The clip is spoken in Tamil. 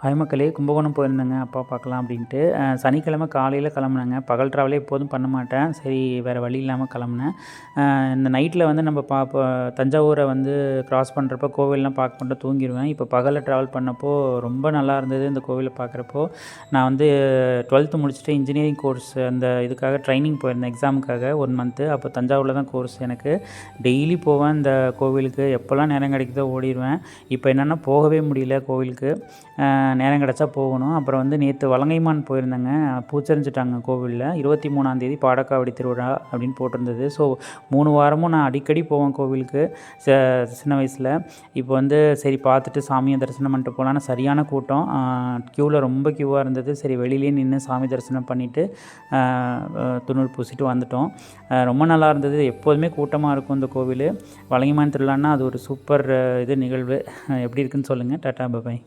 ஹாய் மக்களே கும்பகோணம் போயிருந்தேங்க அப்பா பார்க்கலாம் அப்படின்ட்டு. சனிக்கிழமை காலையில் கிளம்புனாங்க. பகல் ட்ராவலே எப்போதும் பண்ண மாட்டேன். சரி வேறு வழி இல்லாமல் கிளம்புனேன். இந்த நைட்டில் வந்து நம்ம பா தஞ்சாவூரை வந்து க்ராஸ் பண்ணுறப்ப கோவிலெலாம் பார்க்க பண்ணிட்டு தூங்கிடுவேன் இப்போ பகலில் ட்ராவல் பண்ணப்போ ரொம்ப நல்லா இருந்தது இந்த கோவிலை பார்க்குறப்போ. நான் வந்து டுவெல்த்து முடிச்சுட்டு இன்ஜினியரிங் கோர்ஸ் அந்த இதுக்காக ட்ரைனிங் போயிருந்தேன் எக்ஸாமுக்காக ஒன் மந்த்து அப்போ தஞ்சாவூரில் தான் கோர்ஸ் எனக்கு. டெய்லி போவேன் இந்த கோவிலுக்கு. எப்போல்லாம் நேரம் கிடைக்குதோ ஓடிடுவேன் இப்போ என்னென்னா போகவே முடியல கோவிலுக்கு. நேரம் கிடச்சா போகணும். அப்புறம் வந்து நேற்று வலங்கைமான் போயிருந்தேங்க. பூச்சரிஞ்சிட்டாங்க கோவிலில். இருபத்தி மூணாந்தேதி பாடக்காவடி திருவிழா அப்படின்னு போட்டிருந்தது. ஸோ மூணு வாரமும் நான் அடிக்கடி போவேன் கோவிலுக்கு. ச சின்ன வயசில். இப்போ வந்து சரி பார்த்துட்டு சாமியை தரிசனம் பண்ணிட்டு போகலான்னு சரியான கூட்டம். க்யூவில் ரொம்ப க்யூவாக இருந்தது. சரி வெளியிலே நின்று சாமி தரிசனம் பண்ணிவிட்டு துணூர் பூசிட்டு வந்துட்டோம். ரொம்ப நல்லா இருந்தது. எப்போதுமே கூட்டமாக இருக்கும் இந்த கோவில். வலங்கைமான் திருவிழான்னா அது ஒரு சூப்பர் இது நிகழ்வு. எப்படி இருக்குன்னு சொல்லுங்கள் டாட்டா பபாய்